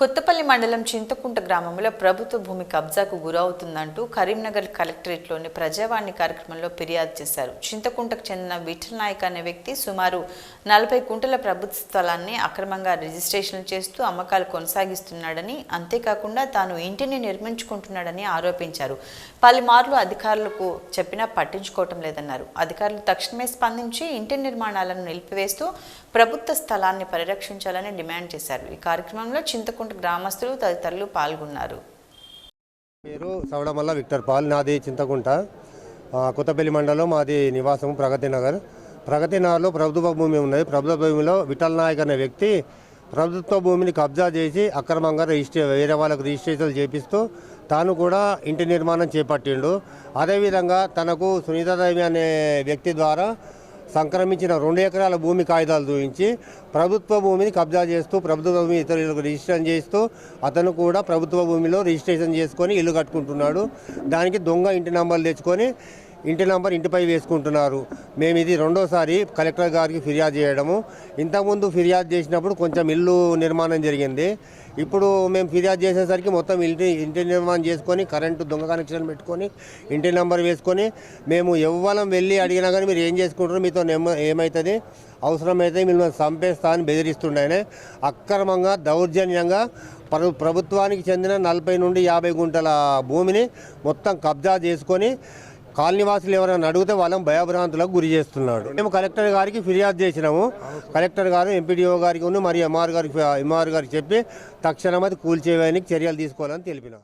కొత్తపల్లి మండలం చింతకుంట గ్రామంలో ప్రభుత్వ భూమి కబ్జాకు గురవుతుందంటూ కరీంనగర్ కలెక్టరేట్లోని ప్రజావాణి కార్యక్రమంలో ఫిర్యాదు చేశారు. చింతకుంటకు చెందిన విఠల్ నాయక్ అనే వ్యక్తి సుమారు నలభై కుంటల ప్రభుత్వ స్థలాన్ని అక్రమంగా రిజిస్ట్రేషన్ చేస్తూ అమ్మకాలు కొనసాగిస్తున్నాడని అంతేకాకుండా తాను ఇంటిని నిర్మించుకుంటున్నాడని ఆరోపించారు. పలుమార్లు అధికారులకు చెప్పినా పట్టించుకోవటం లేదన్నారు. అధికారులు తక్షణమే స్పందించి ఇంటి నిర్మాణాలను నిలిపివేస్తూ ప్రభుత్వ స్థలాన్ని పరిరక్షించాలని డిమాండ్ చేశారు. ఈ కార్యక్రమంలో చింతకుంట గ్రామస్తులు తదితరులు పాల్గొన్నారు. పేరు సవడమల్ల విక్టర్ పాల్ నాది చింతకుంట. కొత్తపల్లి మండలం మాది నివాసం ప్రగతి నగర్. ప్రగతి నగర్లో ప్రభుత్వ భూమి ఉన్నది. ప్రభుత్వ భూమిలో విఠల్ నాయక్ అనే వ్యక్తి ప్రభుత్వ భూమిని కబ్జా చేసి అక్రమంగా రిజిస్ట్రే వేరే వాళ్ళకు రిజిస్ట్రేషన్ చేపిస్తూ తాను కూడా ఇంటి నిర్మాణం చేపట్టిండు. అదేవిధంగా తనకు సునీతాదేవి అనే వ్యక్తి ద్వారా సంక్రమించిన రెండు ఎకరాల భూమి కాగితాలు చూపించి ప్రభుత్వ భూమిని కబ్జా చేస్తూ ప్రభుత్వ భూమి ఇతరులకు రిజిస్ట్రేషన్ చేస్తూ అతను కూడా ప్రభుత్వ భూమిలో రిజిస్ట్రేషన్ చేసుకొని ఇల్లు కట్టుకుంటున్నాడు. దానికి దొంగ ఇంటి నంబర్లు తెచ్చుకొని ఇంటి నంబర్ ఇంటిపై వేసుకుంటున్నారు. మేము ఇది రెండోసారి కలెక్టర్ గారికి ఫిర్యాదు చేయడము. ఇంతకుముందు ఫిర్యాదు చేసినప్పుడు కొంచెం ఇల్లు నిర్మాణం జరిగింది. ఇప్పుడు మేము ఫిర్యాదు చేసేసరికి మొత్తం ఇంటి ఇంటి నిర్మాణం చేసుకొని కరెంటు దొంగ కనెక్షన్ పెట్టుకొని ఇంటి నెంబర్ వేసుకొని మేము ఎవ్వరం వెళ్ళి అడిగినా కానీ మీరు ఏం చేసుకుంటారు మీతో నెమ్మ- ఏమవుతుంది అవసరమైతే మిమ్మల్ని చంపేస్తా అని బెదిరిస్తుండేనే. అక్రమంగా దౌర్జన్యంగా ప్రభుత్వానికి చెందిన నలభై నుండి యాభై గుంటల భూమిని మొత్తం కబ్జా చేసుకొని కాలనీవాసులు ఎవరైనా అడిగితే వాళ్ళని భయభ్రాంతులకు గురి చేస్తున్నాడు. మేము కలెక్టర్ గారికి ఫిర్యాదు చేసినాము. కలెక్టర్ గారు ఎంపీడీఓ గారికి మరియు ఎంఆర్ గారికి ఎంఆర్ గారికి చెప్పి తక్షణం అది కూల్చేయడానికి చర్యలు తీసుకోవాలని తెలిపినాం.